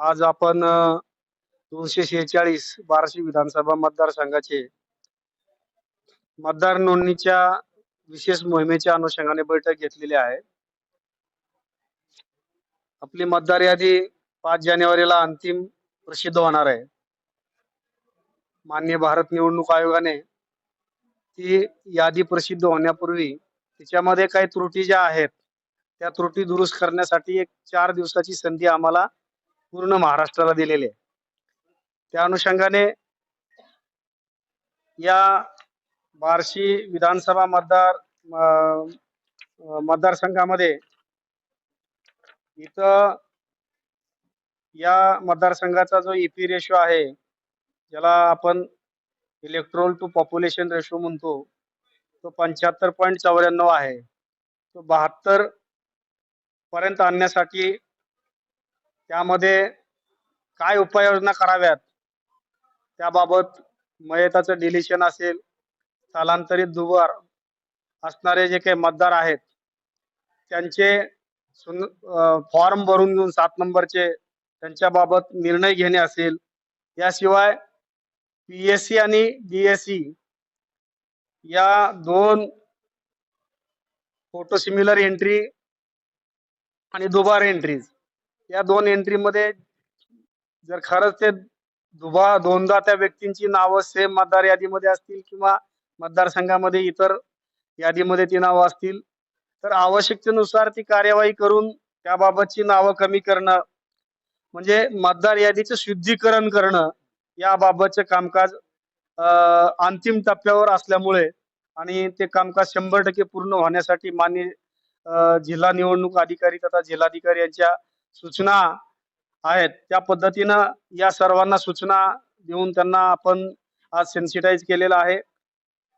आज आपण दोनशे शेहेचाळीस बाराशे विधानसभा मतदारसंघाचे मतदार नोंदणीच्या विशेष मोहिमेच्या अनुषंगाने बैठक घेतलेली आहे. आपली मतदार यादी पाच जानेवारीला अंतिम प्रसिद्ध होणार आहे. मान्य भारत निवडणूक आयोगाने ती यादी प्रसिद्ध होण्यापूर्वी तिच्यामध्ये काही त्रुटी ज्या आहेत त्या त्रुटी दुरुस्त करण्यासाठी एक चार दिवसाची संधी आम्हाला पूर्ण महाराष्ट्राला दिलेले त्या अनुषंगाने या बार्शी विधानसभा मतदार मतदारसंघामध्ये इथं या मतदारसंघाचा जो ईपी रेशो आहे ज्याला आपण इलेक्ट्रोल टू पॉप्युलेशन रेशो म्हणतो तो पंच्याहत्तर पॉईंट चौऱ्याण्णव आहे. तो बहात्तर पर्यंत आणण्यासाठी त्यामध्ये काय उपाययोजना कराव्यात? त्याबाबत मयताचं डिलिशन असेल स्थलांतरित दुबार असणारे जे काही मतदार आहेत त्यांचे फॉर्म भरून घेऊन सात नंबरचे त्यांच्याबाबत निर्णय घेणे असेल याशिवाय पी एस सी आणि डी एस सी या दोन फोटो सिमिलर एंट्री आणि दुबार एंट्रीज या दोन एंट्रीमध्ये जर खरंच ते दुबा दोनदा त्या व्यक्तींची नावं सेम मतदार यादीमध्ये असतील किंवा मतदारसंघामध्ये इतर यादीमध्ये ती नावं असतील तर आवश्यकतेनुसार ती कार्यवाही करून त्याबाबतची नावं कमी करणं म्हणजे मतदार यादीचं शुद्धीकरण करणं याबाबतचं कामकाज अंतिम टप्प्यावर असल्यामुळे आणि ते कामकाज शंभर टक्के पूर्ण होण्यासाठी मान्य जिल्हा निवडणूक अधिकारी तथा जिल्हाधिकारी यांच्या सूचना आहेत. त्या पद्धतीनं या सर्वांना सूचना देऊन त्यांना आपण आज सेन्सिटाईज केलेलं आहे.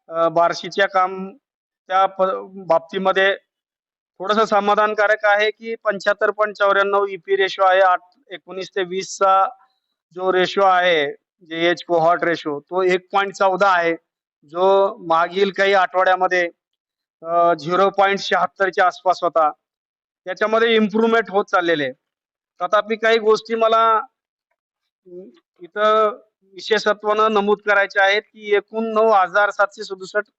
अं, बार्शीच्या काम त्या बाबतीमध्ये थोडस समाधानकारक आहे की पंच्याहत्तर पॉईंट चौऱ्याण्णव ईपी रेशो आहे. आठ एकोणीस ते वीसचा जो रेशो आहे जे एच कोहॉट रेशो तो एक पॉईंट चौदा आहे. जो मागील काही आठवड्यामध्ये झिरो पॉईंट शहात्तरच्या आसपास होता. त्याच्यामध्ये इम्प्रुव्हमेंट होत चाललेले आहे. तथापि काही गोष्टी मला इथं विशेषत्वानं नमूद करायच्या आहेत की एकूण नऊ हजार सातशे सदुसष्ट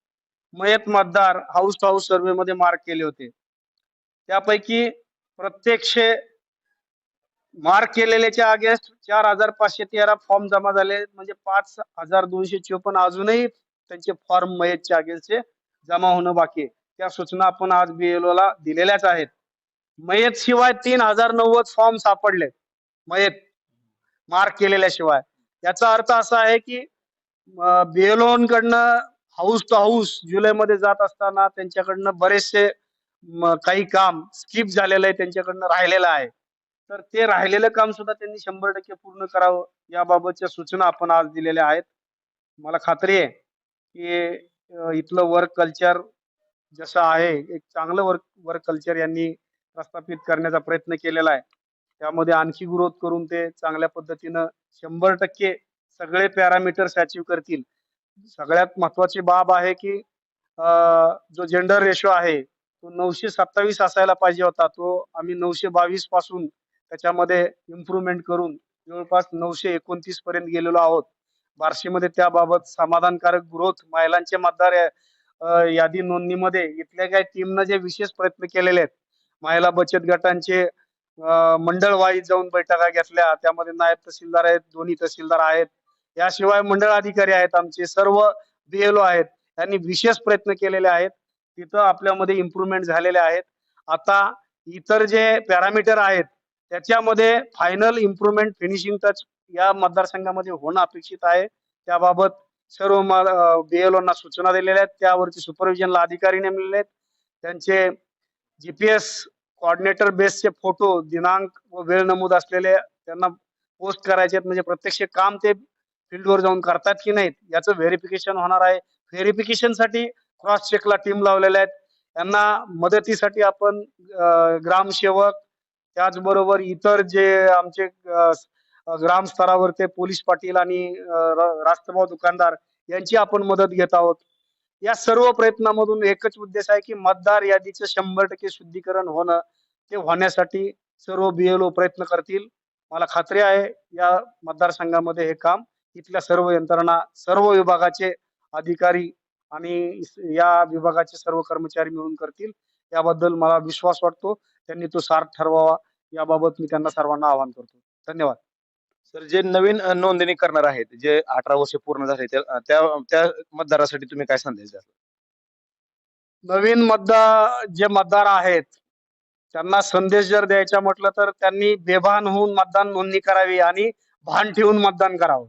मयत मतदार हाऊस टू हाऊस सर्व्हे मध्ये मार्क केले होते. त्यापैकी प्रत्यक्ष मार्क केलेल्याच्या अगेन्स्ट चार हजार पाचशे तेरा फॉर्म जमा झाले म्हणजे पाच हजार दोनशे चोपन्न अजूनही त्यांचे फॉर्म मयतच्या अगेन्स्टचे जमा होणं बाकी आहे. त्या सूचना आपण आज BLO ला दिलेल्याच आहेत. मयत शिवाय तीन हजार नव्वद फॉर्म सापडले मयत. मार्क केलेल्या शिवाय याचा अर्थ असा आहे की बीएलओ हाऊस टू हाऊस जुलैमध्ये जात असताना त्यांच्याकडनं बरेचसे काही काम स्किप झालेलं आहे त्यांच्याकडनं राहिलेलं आहे. तर ते राहिलेलं काम सुद्धा त्यांनी शंभर टक्के पूर्ण करावं याबाबतच्या सूचना आपण आज दिलेल्या आहेत. मला खात्री आहे की इथलं वर्क कल्चर जसं आहे एक चांगलं वर्क वर्क कल्चर यांनी प्रस्थापित करण्याचा प्रयत्न केलेला आहे. त्यामध्ये आणखी ग्रोथ करून ते चांगल्या पद्धतीनं शंभर टक्के सगळे पॅरामीटर्स अचीव करतील. सगळ्यात महत्वाची बाब आहे की जो जेंडर रेशो आहे तो नऊशे सत्तावीस असायला पाहिजे होता. तो आम्ही नऊशे बावीसपासून त्याच्यामध्ये इम्प्रुव्हमेंट करून जवळपास नऊशे एकोणतीस पर्यंत गेलेलो आहोत. बार्शीमध्ये त्याबाबत समाधानकारक ग्रोथ महिलांचे मतदार या- यादी नोंदणीमध्ये इथल्या काही टीमनं जे विशेष प्रयत्न केलेले आहेत महिला बचत गटांचे मंडळ वाईज जाऊन बैठका घेतल्या. त्यामध्ये नायब तहसीलदार आहेत दोन्ही तहसीलदार आहेत. याशिवाय मंडळ अधिकारी आहेत आमचे सर्व बीएलओ आहेत. त्यांनी विशेष प्रयत्न केलेले आहेत. तिथं आपल्यामध्ये इम्प्रुव्हमेंट झालेले आहेत. आता इतर जे पॅरामीटर आहेत त्याच्यामध्ये फायनल इम्प्रुव्हमेंट फिनिशिंग टच या मतदारसंघामध्ये होणं अपेक्षित आहे. त्याबाबत सर्व बीएलओना सूचना दिलेल्या आहेत. त्यावरती सुपरविजनला अधिकारी नेमलेले आहेत. त्यांचे जीपीएस कोऑर्डिनेटर बेसचे फोटो दिनांक व वेळ नमूद असलेले त्यांना पोस्ट करायचे आहेत. म्हणजे प्रत्यक्ष काम ते फील्डवर जाऊन करतात की नाहीत याचं व्हेरिफिकेशन होणार आहे. व्हेरिफिकेशनसाठी क्रॉस चेकला टीम लावलेल्या आहेत. त्यांना मदतीसाठी आपण ग्रामसेवक त्याचबरोबर इतर जे आमचे ग्रामस्तरावर ते पोलीस पाटील आणि अं, रास्तभाव दुकानदार यांची आपण मदत घेत आहोत. या सर्व प्रयत्नामधून एकच उद्देश आहे की मतदार यादीचं शंभर टक्के शुद्धीकरण होणं. ते होण्यासाठी सर्व बीएलओ प्रयत्न करतील. मला खात्री आहे या मतदारसंघामध्ये हे काम इथल्या सर्व यंत्रणा सर्व विभागाचे अधिकारी आणि या विभागाचे सर्व कर्मचारी मिळून करतील. याबद्दल मला विश्वास वाटतो. त्यांनी तो सार्थ ठरवावा. याबाबत मी त्यांना सर्वांना आवाहन करतो. धन्यवाद. तर जे नवीन नोंदणी करणार आहेत जे अठरा वर्ष पूर्ण झाले त्या त्या त्या मतदारासाठी तुम्ही काय संदेश द्याल? नवीन मतदार जे मतदार आहेत त्यांना संदेश जर द्यायचा म्हटलं तर त्यांनी बेभान होऊन मतदान नोंदणी करावी आणि भान ठेवून मतदान करावं.